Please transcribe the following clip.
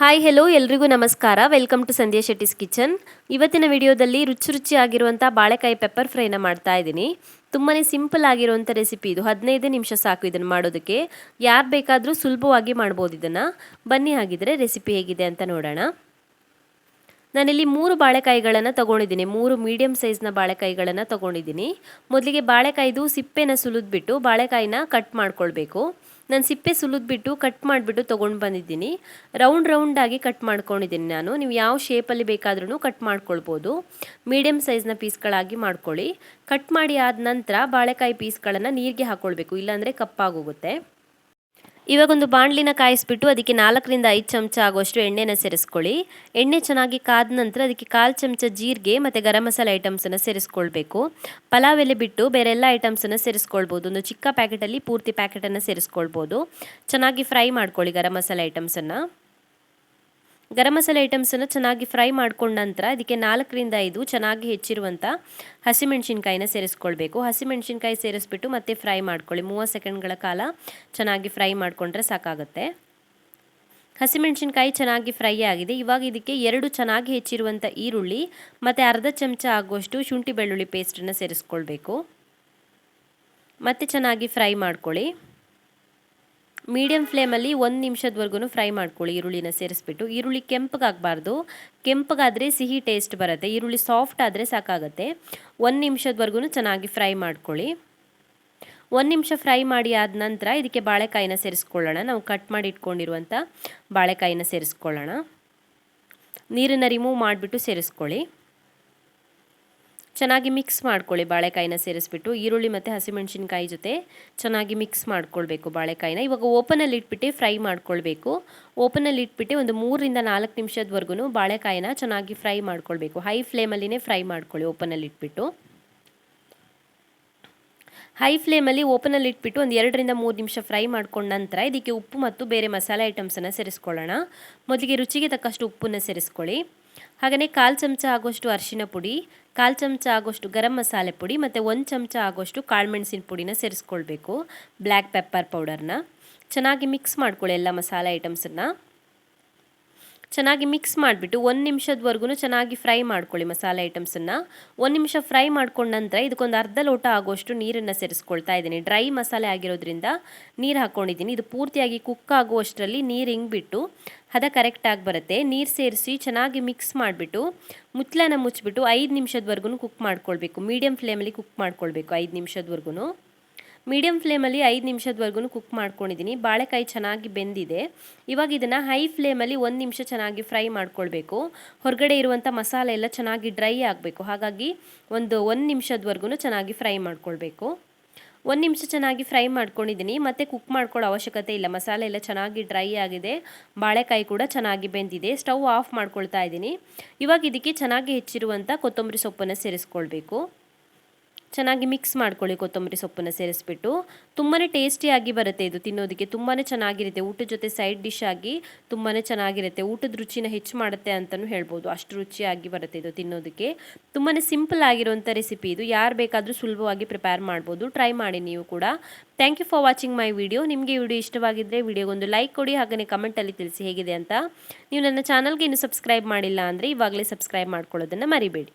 Hi hello ಎಲ್ರಿಗೂ ನಮಸ್ಕಾರ. Welcome to Sandhya Shetty's kitchen ಇವತ್ತಿನ ವಿಡಿಯೋದಲ್ಲಿ ರುಚಿ ರುಚಿಯಾಗಿರುವಂಥ ಬಾಳೆಕಾಯಿ ಪೆಪ್ಪರ್ ಫ್ರೈನ ಮಾಡ್ತಾ ಇದ್ದೀನಿ. ತುಂಬಾ ಸಿಂಪಲ್ ಆಗಿರುವಂಥ ರೆಸಿಪಿ ಇದು. ಹದಿನೈದು ನಿಮಿಷ ಸಾಕು ಇದನ್ನು ಮಾಡೋದಕ್ಕೆ. ಯಾರು ಬೇಕಾದರೂ ಸುಲಭವಾಗಿ ಮಾಡ್ಬೋದು ಇದನ್ನು. ಬನ್ನಿ ಹಾಗಿದ್ರೆ ರೆಸಿಪಿ ಹೇಗಿದೆ ಅಂತ ನೋಡೋಣ. ನಾನಿಲ್ಲಿ ಮೂರು ಬಾಳೆಕಾಯಿಗಳನ್ನು ತಗೊಂಡಿದ್ದೀನಿ. ಮೂರು ಮೀಡಿಯಮ್ ಸೈಜ್ನ ಬಾಳೆಕಾಯಿಗಳನ್ನು ತಗೊಂಡಿದ್ದೀನಿ. ಮೊದಲಿಗೆ ಬಾಳೆಕಾಯಿದು ಸಿಪ್ಪೆನ ಸುಲಿದ್ಬಿಟ್ಟು ಬಾಳೆಕಾಯಿನ ಕಟ್ ಮಾಡ್ಕೊಳ್ಬೇಕು. ನಾನು ಸಿಪ್ಪೆ ಸುಲಿದ್ಬಿಟ್ಟು ಕಟ್ ಮಾಡಿಬಿಟ್ಟು ತೊಗೊಂಡು ಬಂದಿದ್ದೀನಿ. ರೌಂಡ್ ರೌಂಡಾಗಿ ಕಟ್ ಮಾಡ್ಕೊಂಡಿದ್ದೀನಿ ನಾನು. ನೀವು ಯಾವ ಶೇಪಲ್ಲಿ ಬೇಕಾದ್ರೂ ಕಟ್ ಮಾಡ್ಕೊಳ್ಬೋದು. ಮೀಡಿಯಮ್ ಸೈಜ್ನ ಪೀಸ್ಗಳಾಗಿ ಮಾಡ್ಕೊಳ್ಳಿ. ಕಟ್ ಮಾಡಿ ಆದ ನಂತರ ಬಾಳೆಕಾಯಿ ಪೀಸ್ಗಳನ್ನು ನೀರಿಗೆ ಹಾಕ್ಕೊಳ್ಬೇಕು ಇಲ್ಲಾಂದರೆ ಕಪ್ಪಾಗೋಗುತ್ತೆ ಇವಾಗ ಒಂದು ಬಾಣಲಿನ ಕಾಯಿಸ್ಬಿಟ್ಟು ಅದಕ್ಕೆ ನಾಲ್ಕರಿಂದ ಐದು ಚಮಚ ಆಗುವಷ್ಟು ಎಣ್ಣೆನ ಸೇರಿಸ್ಕೊಳ್ಳಿ. ಎಣ್ಣೆ ಚೆನ್ನಾಗಿ ಕಾದ ನಂತರ ಅದಕ್ಕೆ ಕಾಲು ಚಮಚ ಜೀರಿಗೆ ಮತ್ತು ಗರಂ ಮಸಾಲೆ ಐಟಮ್ಸನ್ನು ಸೇರಿಸ್ಕೊಳ್ಬೇಕು. ಪಲಾವ್ ಎಲೆ ಬಿಟ್ಟು ಬೇರೆ ಎಲ್ಲ ಐಟಮ್ಸನ್ನು ಸೇರಿಸ್ಕೊಳ್ಬೋದು. ಒಂದು ಚಿಕ್ಕ ಪ್ಯಾಕೆಟಲ್ಲಿ ಪೂರ್ತಿ ಪ್ಯಾಕೆಟನ್ನು ಸೇರಿಸ್ಕೊಳ್ಬೋದು. ಚೆನ್ನಾಗಿ ಫ್ರೈ ಮಾಡ್ಕೊಳ್ಳಿ ಗರಂ ಮಸಾಲೆ ಐಟಮ್ಸನ್ನು. ಗರಂ ಮಸಾಲೆ ಐಟಮ್ಸನ್ನು ಚೆನ್ನಾಗಿ ಫ್ರೈ ಮಾಡ್ಕೊಂಡ ನಂತರ ಇದಕ್ಕೆ ನಾಲ್ಕರಿಂದ ಐದು ಚೆನ್ನಾಗಿ ಹೆಚ್ಚಿರುವಂಥ ಹಸಿಮೆಣಸಿನ್ಕಾಯಿನ ಸೇರಿಸ್ಕೊಳ್ಬೇಕು. ಹಸಿಮೆಣಸಿನ್ಕಾಯಿ ಸೇರಿಸ್ಬಿಟ್ಟು ಮತ್ತೆ ಫ್ರೈ ಮಾಡ್ಕೊಳ್ಳಿ. ಮೂವತ್ತು ಸೆಕೆಂಡ್ಗಳ ಕಾಲ ಚೆನ್ನಾಗಿ ಫ್ರೈ ಮಾಡಿಕೊಂಡ್ರೆ ಸಾಕಾಗುತ್ತೆ. ಹಸಿಮೆಣಸಿನ್ಕಾಯಿ ಚೆನ್ನಾಗಿ ಫ್ರೈ ಆಗಿದೆ. ಇವಾಗ ಇದಕ್ಕೆ ಎರಡು ಚೆನ್ನಾಗಿ ಹೆಚ್ಚಿರುವಂಥ ಈರುಳ್ಳಿ ಮತ್ತು ಅರ್ಧ ಚಮಚ ಆಗುವಷ್ಟು ಶುಂಠಿ ಬೆಳ್ಳುಳ್ಳಿ ಪೇಸ್ಟನ್ನು ಸೇರಿಸ್ಕೊಳ್ಬೇಕು. ಮತ್ತೆ ಚೆನ್ನಾಗಿ ಫ್ರೈ ಮಾಡ್ಕೊಳ್ಳಿ. ಮೀಡಿಯಮ್ ಫ್ಲೇಮಲ್ಲಿ ಒಂದು ನಿಮಿಷದವರೆಗೂ ಫ್ರೈ ಮಾಡ್ಕೊಳ್ಳಿ ಈರುಳ್ಳಿನ ಸೇರಿಸ್ಬಿಟ್ಟು. ಈರುಳ್ಳಿ ಕೆಂಪಗಾಗಬಾರ್ದು. ಕೆಂಪಗಾದರೆ ಸಿಹಿ ಟೇಸ್ಟ್ ಬರುತ್ತೆ. ಈರುಳ್ಳಿ ಸಾಫ್ಟ್ ಆದರೆ ಸಾಕಾಗುತ್ತೆ. ಒಂದು ನಿಮಿಷದವರೆಗೂ ಚೆನ್ನಾಗಿ ಫ್ರೈ ಮಾಡ್ಕೊಳ್ಳಿ. ಒಂದು ನಿಮಿಷ ಫ್ರೈ ಮಾಡಿ ಆದ ನಂತರ ಇದಕ್ಕೆ ಬಾಳೆಕಾಯಿನ ಸೇರಿಸ್ಕೊಳ್ಳೋಣ. ನಾವು ಕಟ್ ಮಾಡಿ ಇಟ್ಕೊಂಡಿರುವಂಥ ಬಾಳೆಕಾಯಿನ ಸೇರಿಸ್ಕೊಳ್ಳೋಣ. ನೀರನ್ನು ರಿಮೂವ್ ಮಾಡಿಬಿಟ್ಟು ಸೇರಿಸ್ಕೊಳ್ಳಿ. ಚೆನ್ನಾಗಿ ಮಿಕ್ಸ್ ಮಾಡ್ಕೊಳ್ಳಿ ಬಾಳೆಕಾಯಿನ ಸೇರಿಸ್ಬಿಟ್ಟು, ಈರುಳ್ಳಿ ಮತ್ತು ಹಸಿಮೆಣಸಿನ್ಕಾಯಿ ಜೊತೆ ಚೆನ್ನಾಗಿ ಮಿಕ್ಸ್ ಮಾಡ್ಕೊಳ್ಬೇಕು ಬಾಳೆಕಾಯಿನ. ಇವಾಗ ಓಪನಲ್ಲಿ ಇಟ್ಬಿಟ್ಟು ಫ್ರೈ ಮಾಡ್ಕೊಳ್ಬೇಕು. ಓಪನಲ್ಲಿ ಇಟ್ಬಿಟ್ಟು ಒಂದು ಮೂರರಿಂದ ನಾಲ್ಕು ನಿಮಿಷದವರೆಗೂ ಬಾಳೆಕಾಯಿನ ಚೆನ್ನಾಗಿ ಫ್ರೈ ಮಾಡ್ಕೊಳ್ಬೇಕು. ಹೈ ಫ್ಲೇಮಲ್ಲಿನೇ ಫ್ರೈ ಮಾಡ್ಕೊಳ್ಳಿ ಓಪನಲ್ಲಿ ಇಟ್ಬಿಟ್ಟು. ಹೈ ಫ್ಲೇಮಲ್ಲಿ ಓಪನಲ್ಲಿ ಇಟ್ಬಿಟ್ಟು ಒಂದು ಎರಡರಿಂದ ಮೂರು ನಿಮಿಷ ಫ್ರೈ ಮಾಡ್ಕೊಂಡ ನಂತರ ಇದಕ್ಕೆ ಉಪ್ಪು ಮತ್ತು ಬೇರೆ ಮಸಾಲೆ ಐಟಮ್ಸನ್ನು ಸೇರಿಸ್ಕೊಳ್ಳೋಣ. ಮೊದಲಿಗೆ ರುಚಿಗೆ ತಕ್ಕಷ್ಟು ಉಪ್ಪನ್ನು ಸೇರಿಸ್ಕೊಳ್ಳಿ. ಹಾಗೆಯೇ ಕಾಲು ಚಮಚ ಆಗೋಷ್ಟು ಅರಿಶಿನ ಪುಡಿ, ಕಾಲು ಚಮಚ ಆಗೋಷ್ಟು ಗರಂ ಮಸಾಲೆ ಪುಡಿ ಮತ್ತು ಒಂದು ಚಮಚ ಆಗೋಷ್ಟು ಕಾಳುಮೆಣಸಿನ ಪುಡಿನ ಸೇರಿಸ್ಕೊಳ್ಬೇಕು, ಬ್ಲ್ಯಾಕ್ ಪೆಪ್ಪರ್ ಪೌಡರ್ನ. ಚೆನ್ನಾಗಿ ಮಿಕ್ಸ್ ಮಾಡ್ಕೊಳ್ಳಿ ಎಲ್ಲ ಮಸಾಲೆ ಐಟಮ್ಸನ್ನು ಚೆನ್ನಾಗಿ ಮಿಕ್ಸ್ ಮಾಡಿಬಿಟ್ಟು ಒಂದು ನಿಮಿಷದವರೆಗೂ ಚೆನ್ನಾಗಿ ಫ್ರೈ ಮಾಡ್ಕೊಳ್ಳಿ ಮಸಾಲೆ ಐಟಮ್ಸನ್ನು ಒಂದು ನಿಮಿಷ ಫ್ರೈ ಮಾಡ್ಕೊಂಡ ನಂತರ ಇದಕ್ಕೊಂದು ಅರ್ಧ ಲೋಟ ಆಗುವಷ್ಟು ನೀರನ್ನು ಸೇರಿಸ್ಕೊಳ್ತಾ ಇದ್ದೀನಿ. ಡ್ರೈ ಮಸಾಲೆ ಆಗಿರೋದ್ರಿಂದ ನೀರು ಹಾಕ್ಕೊಂಡಿದ್ದೀನಿ ಇದು ಪೂರ್ತಿಯಾಗಿ ಕುಕ್ ಆಗುವಷ್ಟರಲ್ಲಿ ನೀರು ಹಿಂಗ್ಬಿಟ್ಟು ಹದ ಕರೆಕ್ಟಾಗಿ ಬರುತ್ತೆ. ನೀರು ಸೇರಿಸಿ ಚೆನ್ನಾಗಿ ಮಿಕ್ಸ್ ಮಾಡಿಬಿಟ್ಟು ಮುತ್ಲನ ಮುಚ್ಚಿಬಿಟ್ಟು ಐದು ನಿಮಿಷದವರೆಗೂ ಕುಕ್ ಮಾಡ್ಕೊಳ್ಬೇಕು. ಮೀಡಿಯಮ್ ಫ್ಲೇಮಲ್ಲಿ ಕುಕ್ ಮಾಡ್ಕೊಳ್ಬೇಕು ಐದು ನಿಮಿಷದವರೆಗೂ ಮೀಡಿಯಮ್ ಫ್ಲೇಮಲ್ಲಿ ಐದು ನಿಮಿಷದವರೆಗೂ ಕುಕ್ ಮಾಡ್ಕೊಂಡಿದ್ದೀನಿ. ಬಾಳೆಕಾಯಿ ಚೆನ್ನಾಗಿ ಬೆಂದಿದೆ. ಇವಾಗ ಇದನ್ನು ಹೈ ಫ್ಲೇಮಲ್ಲಿ ಒಂದು ನಿಮಿಷ ಚೆನ್ನಾಗಿ ಫ್ರೈ ಮಾಡ್ಕೊಳ್ಬೇಕು. ಹೊರಗಡೆ ಇರುವಂಥ ಮಸಾಲೆ ಎಲ್ಲ ಚೆನ್ನಾಗಿ ಡ್ರೈ ಆಗಬೇಕು. ಹಾಗಾಗಿ ಒಂದು ಒಂದು ನಿಮಿಷದವರೆಗೂ ಚೆನ್ನಾಗಿ ಫ್ರೈ ಮಾಡ್ಕೊಳ್ಬೇಕು. ಒಂದು ನಿಮಿಷ ಚೆನ್ನಾಗಿ ಫ್ರೈ ಮಾಡ್ಕೊಂಡಿದ್ದೀನಿ. ಮತ್ತು ಕುಕ್ ಮಾಡ್ಕೊಳ್ಳೋ ಅವಶ್ಯಕತೆ ಇಲ್ಲ. ಮಸಾಲೆ ಎಲ್ಲ ಚೆನ್ನಾಗಿ ಡ್ರೈ ಆಗಿದೆ. ಬಾಳೆಕಾಯಿ ಕೂಡ ಚೆನ್ನಾಗಿ ಬೆಂದಿದೆ. ಸ್ಟವ್ ಆಫ್ ಮಾಡ್ಕೊಳ್ತಾ ಇದ್ದೀನಿ. ಇವಾಗ ಇದಕ್ಕೆ ಚೆನ್ನಾಗಿ ಹೆಚ್ಚಿರುವಂಥ ಕೊತ್ತಂಬರಿ ಸೊಪ್ಪನ್ನು ಸೇರಿಸ್ಕೊಳ್ಬೇಕು. ಚೆನ್ನಾಗಿ ಮಿಕ್ಸ್ ಮಾಡ್ಕೊಳ್ಳಿ ಕೊತ್ತಂಬರಿ ಸೊಪ್ಪನ್ನು ಸೇರಿಸ್ಬಿಟ್ಟು. ತುಂಬಾ ಟೇಸ್ಟಿಯಾಗಿ ಬರುತ್ತೆ ಇದು ತಿನ್ನೋದಕ್ಕೆ. ತುಂಬಾ ಚೆನ್ನಾಗಿರುತ್ತೆ. ಊಟದ ಜೊತೆ ಸೈಡ್ ಡಿಶ್ ಆಗಿ ತುಂಬಾ ಚೆನ್ನಾಗಿರುತ್ತೆ. ಊಟದ ರುಚಿನ ಹೆಚ್ಚು ಮಾಡುತ್ತೆ ಅಂತಲೂ ಹೇಳ್ಬೋದು. ಅಷ್ಟು ರುಚಿಯಾಗಿ ಬರುತ್ತೆ ಇದು ತಿನ್ನೋದಕ್ಕೆ. ತುಂಬಾ ಸಿಂಪಲ್ ಆಗಿರುವಂಥ ರೆಸಿಪಿ ಇದು. ಯಾರು ಬೇಕಾದರೂ ಸುಲಭವಾಗಿ ಪ್ರಿಪೇರ್ ಮಾಡ್ಬೋದು. ಟ್ರೈ ಮಾಡಿ ನೀವು ಕೂಡ. Thank you for watching my video ನಿಮಗೆ ವಿಡಿಯೋ ಇಷ್ಟವಾಗಿದ್ದರೆ ವಿಡಿಯೋಗೊಂದು ಲೈಕ್ ಕೊಡಿ. ಹಾಗೆಯೇ ಕಮೆಂಟಲ್ಲಿ ತಿಳಿಸಿ ಹೇಗಿದೆ ಅಂತ. ನೀವು ನನ್ನ ಚಾನಲ್ಗೆ ಇನ್ನೂ ಸಬ್ಸ್ಕ್ರೈಬ್ ಮಾಡಿಲ್ಲ ಅಂದರೆ ಇವಾಗಲೇ ಸಬ್ಸ್ಕ್ರೈಬ್ ಮಾಡ್ಕೊಳ್ಳೋದನ್ನು ಮರಿಬೇಡಿ.